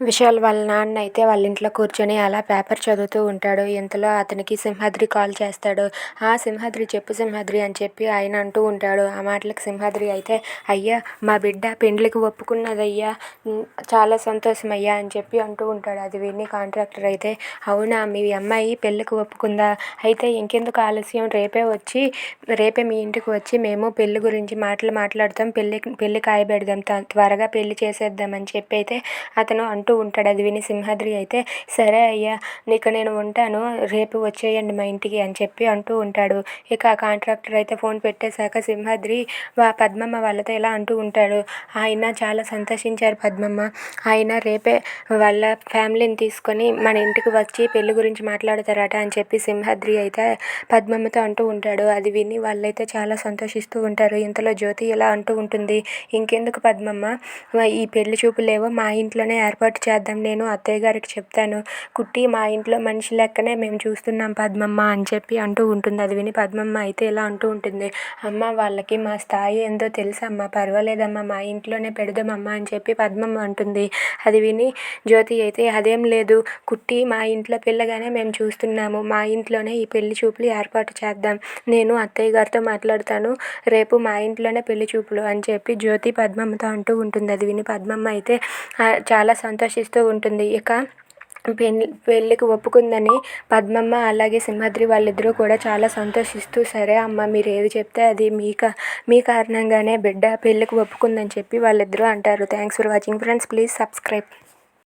విశాల్ వాళ్ళ నాన్న అయితే వాళ్ళ ఇంట్లో కూర్చొని అలా పేపర్ చదువుతూ ఉంటాడు. ఇంతలో అతనికి సింహాద్రి కాల్ చేస్తాడు. ఆ సింహాద్రి చెప్పు సింహాద్రి అని చెప్పి ఆయన అంటూ ఉంటాడు. ఆ మాటలకు సింహాద్రి అయితే అయ్యా మా బిడ్డ పెండ్లికి ఒప్పుకున్నదయ్యా చాలా సంతోషం అయ్యా అని చెప్పి అంటూ ఉంటాడు. అది విని కాంట్రాక్టర్ అయితే అవునా మీ అమ్మాయి పెళ్ళికి ఒప్పుకుందా? అయితే ఇంకెందుకు ఆలస్యం? రేపే వచ్చి రేపే మీ ఇంటికి వచ్చి మేము పెళ్ళి గురించి మాటలు మాట్లాడతాం. పెళ్ళి పెళ్ళి కాయబెడదాం. త- త్వరగా పెళ్ళి చేసేద్దాం అని చెప్పి అయితే అతను అంటూ ఉంటాడు అది విని సింహాద్రి అయితే సరే అయ్యా నీకు నేను ఉంటాను రేపు వచ్చేయండి మా ఇంటికి అని చెప్పి అంటూ ఉంటాడు. ఇక ఆ కాంట్రాక్టర్ అయితే ఫోన్ పెట్టేశాక సింహాద్రి వా పద్మమ్మ వాళ్ళతో ఇలా అంటూ ఉంటాడు ఆయన చాలా సంతోషించారు పద్మమ్మ ఆయన రేపే వాళ్ళ ఫ్యామిలీని తీసుకొని మన ఇంటికి వచ్చి పెళ్ళి గురించి మాట్లాడతారట అని చెప్పి సింహాద్రి అయితే పద్మమ్మతో అంటూ ఉంటాడు. అది విని వాళ్ళైతే చాలా సంతోషిస్తూ ఉంటారు. ఇంతలో జ్యోతి ఇలా అంటూ ఉంటుంది ఇంకెందుకు పద్మమ్మ? ఈ పెళ్ళి చూపులేవో మా ఇంట్లోనే ఏర్పాటు చేద్దాం నేను అత్తయ్య గారికి చెప్తాను. కుట్టి మా ఇంట్లో మనిషి లెక్కనే మేము చూస్తున్నాం పద్మమ్మ అని చెప్పి అంటూ ఉంటుంది. అది విని పద్మమ్మ అయితే ఇలా అంటూ ఉంటుంది. అమ్మ వాళ్ళకి మా స్థాయి ఏందో తెలుసమ్మా పర్వాలేదమ్మా మా ఇంట్లోనే పెడదామమ్మా అని చెప్పి పద్మమ్మ అంటుంది. అది విని జ్యోతి అయితే అదేం లేదు కుట్టి మా ఇంట్లో పిల్లగానే మేము చూస్తున్నాము. మా ఇంట్లోనే ఈ పెళ్ళి చూపులు ఏర్పాటు చేద్దాం. నేను అత్తయ్య గారితో మాట్లాడతాను రేపు మా ఇంట్లోనే పెళ్ళి చూపులు అని చెప్పి జ్యోతి పద్మమ్మతో అంటూ ఉంటుంది. అది విని పద్మమ్మ అయితే చాలా సంతోషం సంతోషిస్తూ ఉంటుంది. ఇక పెళ్ళి పెళ్ళికి ఒప్పుకుందని పద్మమ్మ అలాగే సింహాద్రి వాళ్ళిద్దరూ కూడా చాలా సంతోషిస్తూ సరే అమ్మ మీరు ఏది చెప్తే అది మీ కా మీ కారణంగానే బిడ్డ పెళ్ళికి ఒప్పుకుందని చెప్పి వాళ్ళిద్దరూ అంటారు. Thanks for watching friends. Please subscribe.